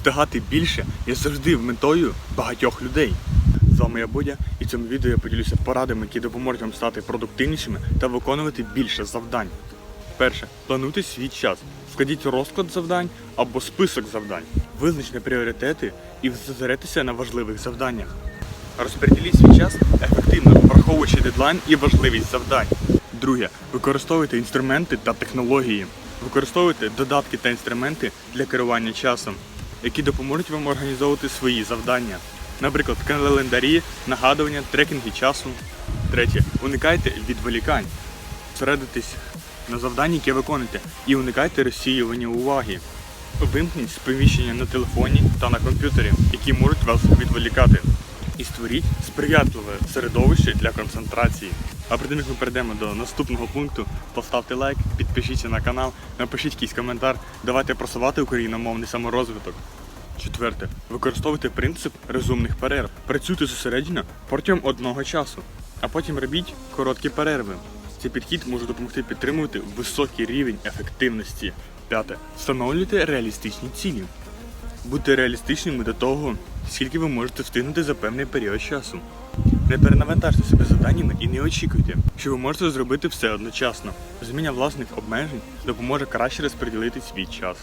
встигати більше є завжди метою багатьох людей. З вами я Бодя, і в цьому відео я поділюся порадами, які допоможуть вам стати продуктивнішими та виконувати більше завдань. Перше, плануйте свій час. Вкладіть розклад завдань або список завдань. Визначте пріоритети і зосередьтеся на важливих завданнях. Розподіліть свій час ефективно, враховуючи дедлайн і важливість завдань. Друге, використовуйте інструменти та технології. Використовуйте додатки та інструменти для керування часом, які допоможуть вам організовувати свої завдання. Наприклад, календарі, нагадування, трекінги часу. Третє. Уникайте відволікань. Зосередитись на завданні, яке виконуєте, і уникайте розсіювання уваги. Вимкніть сповіщення на телефоні та на комп'ютері, які можуть вас відволікати. І створіть сприятливе середовище для концентрації. А перед тим, як ми перейдемо до наступного пункту, поставте лайк, підпишіться на канал, напишіть якийсь коментар, давайте просувати україномовний саморозвиток. Четверте. Використовуйте принцип розумних перерв. Працюйте зосереджено протягом одного часу, а потім робіть короткі перерви. Цей підхід може допомогти підтримувати високий рівень ефективності. П'яте. Встановлюйте реалістичні цілі. Будьте реалістичними до того, скільки ви можете встигнути за певний період часу. Не перенавантажте себе завданнями і не очікуйте, що ви можете зробити все одночасно. Розуміння власних обмежень допоможе краще розподілити свій час.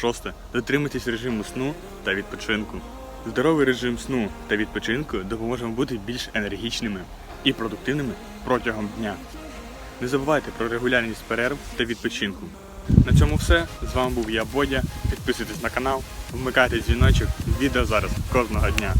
Шосте. Дотримуйтесь режиму сну та відпочинку. Здоровий режим сну та відпочинку допоможе вам бути більш енергічними і продуктивними протягом дня. Не забувайте про регулярність перерв та відпочинку. На цьому все. З вами був я Бодя. Підписуйтесь на канал, вмикайте дзвіночок. Відео зараз кожного дня.